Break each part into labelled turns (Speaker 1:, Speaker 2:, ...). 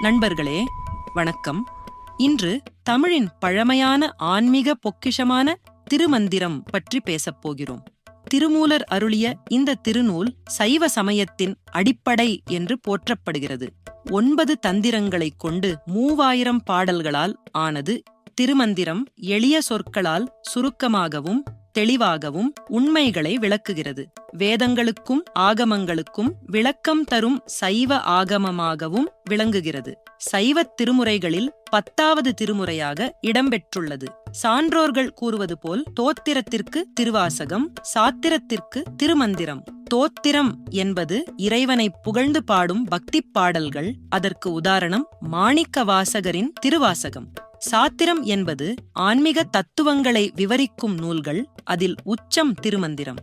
Speaker 1: நண்பர்களே வணக்கம். இன்று தமிழின் பழமையான ஆன்மீக பொக்கிஷமான திருமந்திரம் பற்றி பேசப் போகிறோம். திருமூலர் அருளிய இந்த திருநூல் சைவ சமயத்தின் அடிப்படை என்று போற்றப்படுகிறது. ஒன்பது தந்திரங்களைக் கொண்டு மூவாயிரம் பாடல்களால் ஆனது திருமந்திரம் எளிய சொற்களால் சுருக்கமாகவும் தெளிவாகவும் உண்மைகளை விளக்குகிறது. வேதங்களுக்கும் ஆகமங்களுக்கும் விளக்கம் தரும் சைவ ஆகமமாகவும் விளங்குகிறது. சைவத் திருமுறைகளில் பத்தாவது திருமுறையாக இடம்பெற்றுள்ளது. சான்றோர்கள் கூறுவது போல் தோத்திரத்திற்கு திருவாசகம் சாத்திரத்திற்கு திருமந்திரம். தோத்திரம் என்பது இறைவனை புகழ்ந்து பாடும் பக்திப் பாடல்கள். அதற்கு உதாரணம் மாணிக்க வாசகரின் திருவாசகம். சாத்திரம் என்பது ஆன்மீக தத்துவங்களை விவரிக்கும் நூல்கள் அதில் உச்சம் திருமந்திரம்.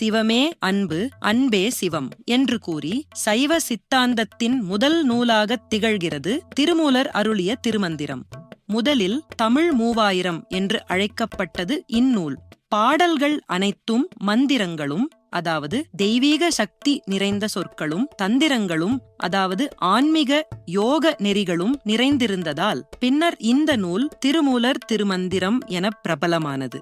Speaker 1: சிவமே அன்பு அன்பே சிவம் என்று கூறி சைவ சித்தாந்தத்தின் முதல் நூலாகத் திகழ்கிறது திருமூலர் அருளிய திருமந்திரம். முதலில் தமிழ் மூவாயிரம் என்று அழைக்கப்பட்டது இந்நூல். பாடல்கள் அனைத்தும் மந்திரங்களும் அதாவது தெய்வீக சக்தி நிறைந்த சொற்களும் தந்திரங்களும் அதாவது ஆன்மீக யோக நெறிகளும் நிறைந்திருந்ததால் பின்னர் இந்த நூல் திருமூலர் திருமந்திரம் என பிரபலமானது.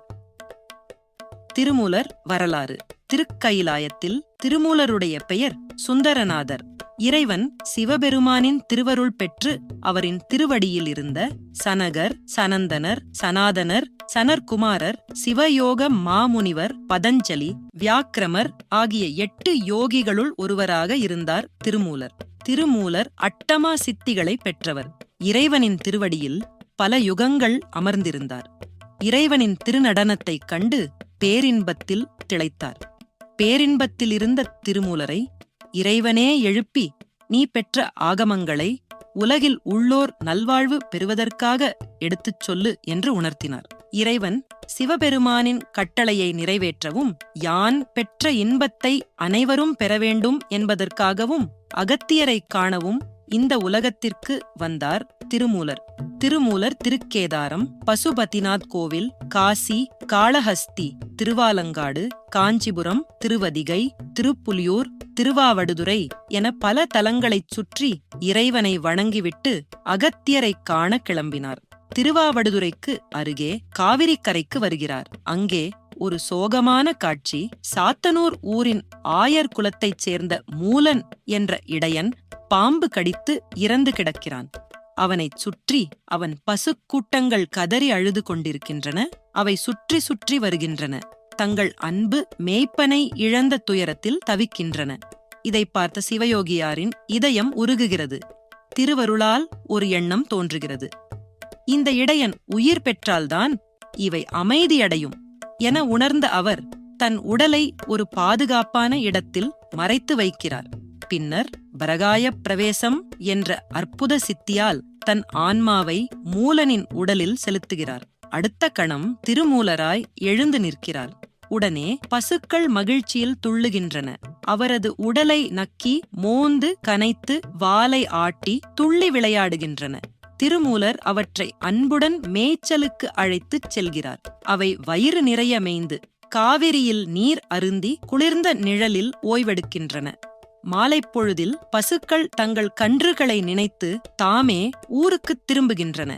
Speaker 1: திருமூலர் வரலாறு. திருக்கயிலாயத்தில் திருமூலருடைய பெயர் சுந்தரநாதர். இறைவன் சிவபெருமானின் திருவருள் பெற்று அவரின் திருவடியில் இருந்த சனகர் சனந்தனர் சனாதனர் சனர்குமாரர் சிவயோக மாமுனிவர் பதஞ்சலி வியாக்கிரமர் ஆகிய எட்டு யோகிகளுள் ஒருவராக இருந்தார் திருமூலர். திருமூலர் அட்டமா சித்திகளை பெற்றவர். இறைவனின் திருவடியில் பல யுகங்கள் அமர்ந்திருந்தார். இறைவனின் திருநடனத்தைக் கண்டு பேரின்பத்தில் திளைத்தார். பேரின்பத்தில் இருந்த திருமூலரை இறைவனே எழுப்பி நீ பெற்ற ஆகமங்களை உலகில் உள்ளோர் நல்வாழ்வு பெறுவதற்காக எடுத்துச் சொல்லு என்று உணர்த்தினார். இறைவன் சிவபெருமானின் கட்டளையை நிறைவேற்றவும் யான் பெற்ற இன்பத்தை அனைவரும் பெற வேண்டும் என்பதற்காகவும் அகத்தியரைக் காணவும் இந்த உலகத்திற்கு வந்தார் திருமூலர். திருமூலர் திருக்கேதாரம் பசுபதிநாத் கோவில் காசி காளஹஸ்தி திருவாலங்காடு காஞ்சிபுரம் திருவதிகை திருப்புலியூர் திருவாவடுதுறை என பல தலங்களைச் சுற்றி இறைவனை வணங்கிவிட்டு அகத்தியரைக் காண கிளம்பினார். திருவாவடுதுறைக்கு அருகே காவிரிக்கரைக்கு வருகிறார். அங்கே ஒரு சோகமான காட்சி. சாத்தனூர் ஊரின் ஆயர் குலத்தைச் சேர்ந்த மூலன் என்ற இடையன் பாம்பு கடித்து இறந்து கிடக்கிறான். அவனைச் சுற்றி அவன் பசுக்கூட்டங்கள் கதறி அழுது கொண்டிருக்கின்றன. அவை சுற்றி சுற்றி வருகின்றன. தங்கள் அன்பு மேய்ப்பனை இழந்த துயரத்தில் தவிக்கின்றன. இதை பார்த்த சிவயோகியாரின் இதயம் உருகுகிறது. திருவருளால் ஒரு எண்ணம் தோன்றுகிறது. இந்த இடையன் உயிர் பெற்றால்தான் இவை அமைதியடையும் என உணர்ந்த அவர் தன் உடலை ஒரு பாதுகாப்பான இடத்தில் மறைத்து வைக்கிறார். பின்னர் பரகாய பிரவேசம் என்ற அற்புத சித்தியால் தன் ஆன்மாவை மூலனின் உடலில் செலுத்துகிறார். அடுத்த கணம் திருமூலராய் எழுந்து நிற்கிறார். உடனே பசுக்கள் மகிழ்ச்சியில் துள்ளுகின்றன. அவரது உடலை நக்கி மோந்து கனைத்து வாலை ஆட்டி துள்ளி விளையாடுகின்றன. திருமூலர் அவற்றை அன்புடன் மேய்ச்சலுக்கு அழைத்துச் செல்கிறார். அவை வயிறு நிறைய மேய்ந்து காவிரியில் நீர் அருந்தி குளிர்ந்த நிழலில் ஓய்வெடுக்கின்றன. மாலைப்பொழுதில் பசுக்கள் தங்கள் கன்றுகளை நினைத்து தாமே ஊருக்குத் திரும்புகின்றன.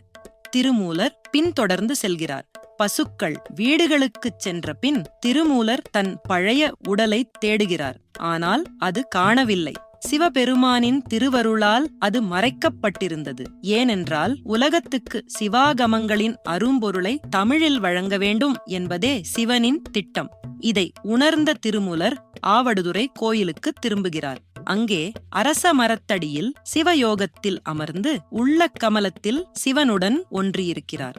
Speaker 1: திருமூலர் பின்தொடர்ந்து செல்கிறார். பசுக்கள் வீடுகளுக்குச் சென்ற பின் திருமூலர் தன் பழைய உடலை தேடுகிறார். ஆனால் அது காணவில்லை. சிவபெருமானின் திருவருளால் அது மறைக்கப்பட்டிருந்தது. ஏனென்றால் உலகத்துக்கு சிவாகமங்களின் அரும்பொருளை தமிழில் வழங்க வேண்டும் என்பதே சிவனின் திட்டம். இதை உணர்ந்த திருமூலர் ஆவடுதுறை கோயிலுக்கு திரும்புகிறார். அங்கே அரச மரத்தடியில் சிவயோகத்தில் அமர்ந்து உள்ள கமலத்தில் சிவனுடன் ஒன்றியிருக்கிறார்.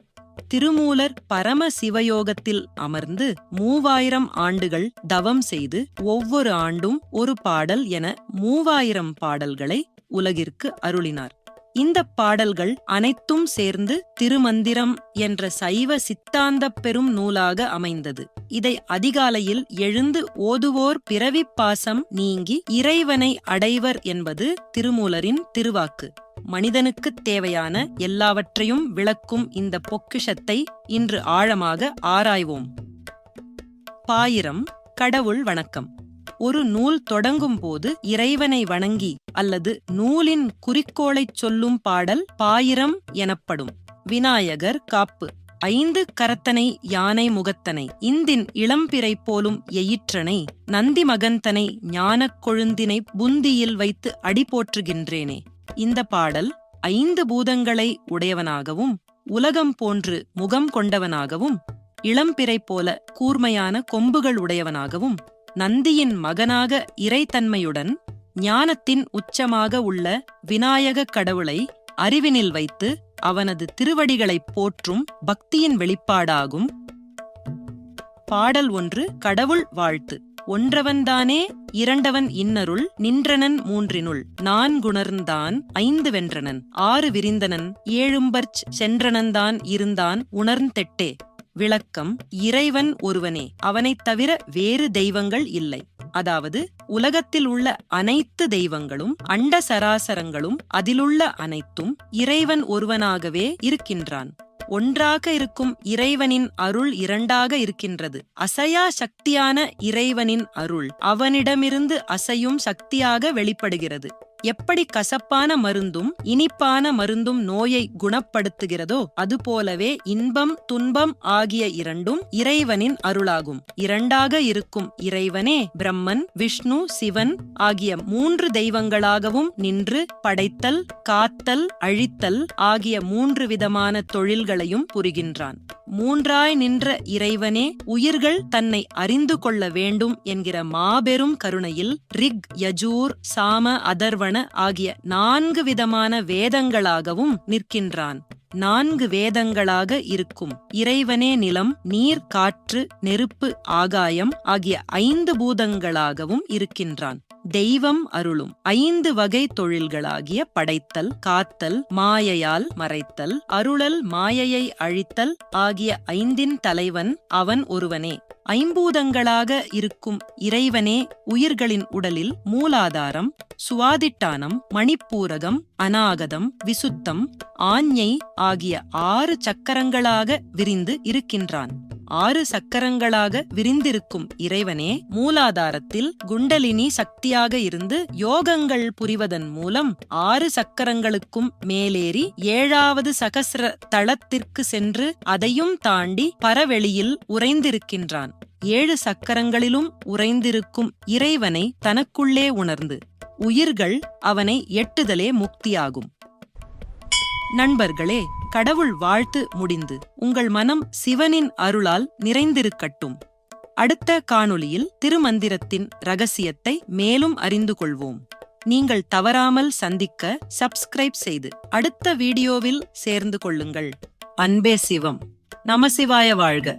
Speaker 1: திருமூலர் பரம சிவயோகத்தில் அமர்ந்து மூவாயிரம் ஆண்டுகள் தவம் செய்து ஒவ்வொரு ஆண்டும் ஒரு பாடல் என மூவாயிரம் பாடல்களை உலகிற்கு அருளினார். இந்த பாடல்கள் அனைத்தும் சேர்ந்து திருமந்திரம் என்ற சைவ சித்தாந்த பெரும் நூலாக அமைந்தது. இதை அதிகாலையில் எழுந்து ஓதுவோர் பிறவிப் பாசம் நீங்கி இறைவனை அடைவர் என்பது திருமூலரின் திருவாக்கு. மனிதனுக்குத் தேவையான எல்லாவற்றையும் விளக்கும் இந்த பொக்கிஷத்தை இன்று ஆழமாக ஆராய்வோம். பாயிரம் கடவுள் வணக்கம். ஒரு நூல் தொடங்கும் போது இறைவனை வணங்கி அல்லது நூலின் குறிக்கோளைச் சொல்லும் பாடல் பாயிரம் எனப்படும். விநாயகர் காப்பு. ஐந்து கரத்தனை யானை முகத்தனை இந்தின் இளம்பிறை போலும் எயிற்றனை நந்தி மகந்தனை ஞானக் கொழுந்தினை புந்தியில் வைத்து அடி போற்றுகின்றேனே. இந்த பாடல் ஐந்து பூதங்களை உடையவனாகவும் உலகம் போன்று முகம் கொண்டவனாகவும் இளம்பிறை போல கூர்மையான கொம்புகள் உடையவனாகவும் நந்தியின் மகனாக இறைத்தன்மையுடன் ஞானத்தின் உச்சமாக உள்ள விநாயக கடவுளை அறிவினில் வைத்து அவனது திருவடிகளைப் போற்றும் பக்தியின் வெளிப்பாடாகும். பாடல் ஒன்று கடவுள் வாழ்த்து. ஒன்றவன்தானே இரண்டவன் இன்னருள் நின்றனன் மூன்றினுள் நான்குணர்ந்தான் ஐந்து வென்றனன். ஆறு விரிந்தனன் ஏழும்பர்ச் சென்றனன்தான் இருந்தான் உணர்ந்தெட்டே. விளக்கம் இறைவன் ஒருவனே அவனைத் தவிர வேறு தெய்வங்கள் இல்லை. அதாவது உலகத்தில் உள்ள அனைத்து தெய்வங்களும் அண்ட சராசரங்களும் அதிலுள்ள அனைத்தும் இறைவன் ஒருவனாகவே இருக்கின்றான். ஒன்றாக இருக்கும் இறைவனின் அருள் இரண்டாக இருக்கின்றது. அசையா சக்தியான இறைவனின் அருள் அவனிடமிருந்து அசையும் சக்தியாக வெளிப்படுகிறது. எப்படி கசப்பான மருந்தும் இனிப்பான மருந்தும் நோயை குணப்படுத்துகிறதோ அதுபோலவே இன்பம் துன்பம் ஆகிய இரண்டும் இறைவனின் அருளாகும். இரண்டாக இருக்கும் இறைவனே பிரம்மன் விஷ்ணு சிவன் ஆகிய மூன்று தெய்வங்களாகவும் நின்று படைத்தல் காத்தல் அழித்தல் ஆகிய மூன்று விதமான தொழில்களையும் புரிகின்றான். மூன்றாய் நின்ற இறைவனே உயிர்கள் தன்னை அறிந்து கொள்ள வேண்டும் என்கிற மாபெரும் கருணையில் ரிக் யஜூர் சாம அதர்வண ஆகிய நான்கு விதமான வேதங்களாகவும் நிற்கின்றான். நான்கு வேதங்களாக இருக்கும். இறைவனே நிலம் நீர் காற்று நெருப்பு ஆகாயம் ஆகிய ஐந்து பூதங்களாகவும் இருக்கின்றான். தெய்வம் அருளும். ஐந்து வகை தொழில்களாகிய படைத்தல் காத்தல் மாயையால் மறைத்தல் அருளல் மாயையை அழித்தல் ஆகிய ஐந்தின் தலைவன் அவன் ஒருவனே. ஐம்பூதங்களாக இருக்கும் இறைவனே உயிர்களின் உடலில் மூலாதாரம் சுவாதிட்டானம் மணிப்பூரகம் அநாகதம் விசுத்தம் ஆஞ்ஞை ஆகிய ஆறு சக்கரங்களாக விரிந்து இருக்கின்றான். ஆறு சக்கரங்களாக விரிந்திருக்கும் இறைவனே மூலாதாரத்தில் குண்டலினி சக்தியாக இருந்து யோகங்கள் புரிவதன் மூலம் ஆறு சக்கரங்களுக்கும் மேலேறி ஏழாவது சகசிர தளத்திற்கு சென்று அதையும் தாண்டி பரவெளியில் உறைந்திருக்கின்றான். ஏழு சக்கரங்களிலும் உறைந்திருக்கும் இறைவனை தனக்குள்ளே உணர்ந்து உயிர்கள் அவனை எட்டுதலே முக்தியாகும். நண்பர்களே கடவுள் வாழ்த்து முடிந்து உங்கள் மனம் சிவனின் அருளால் நிறைந்திருக்கட்டும். அடுத்த காணொளியில் திருமந்திரத்தின் ரகசியத்தை மேலும் அறிந்து கொள்வோம். நீங்கள் தவறாமல் சந்திக்க சப்ஸ்கிரைப் செய்து அடுத்த வீடியோவில் சேர்ந்து கொள்ளுங்கள். அன்பே சிவம். நமசிவாய வாழ்க.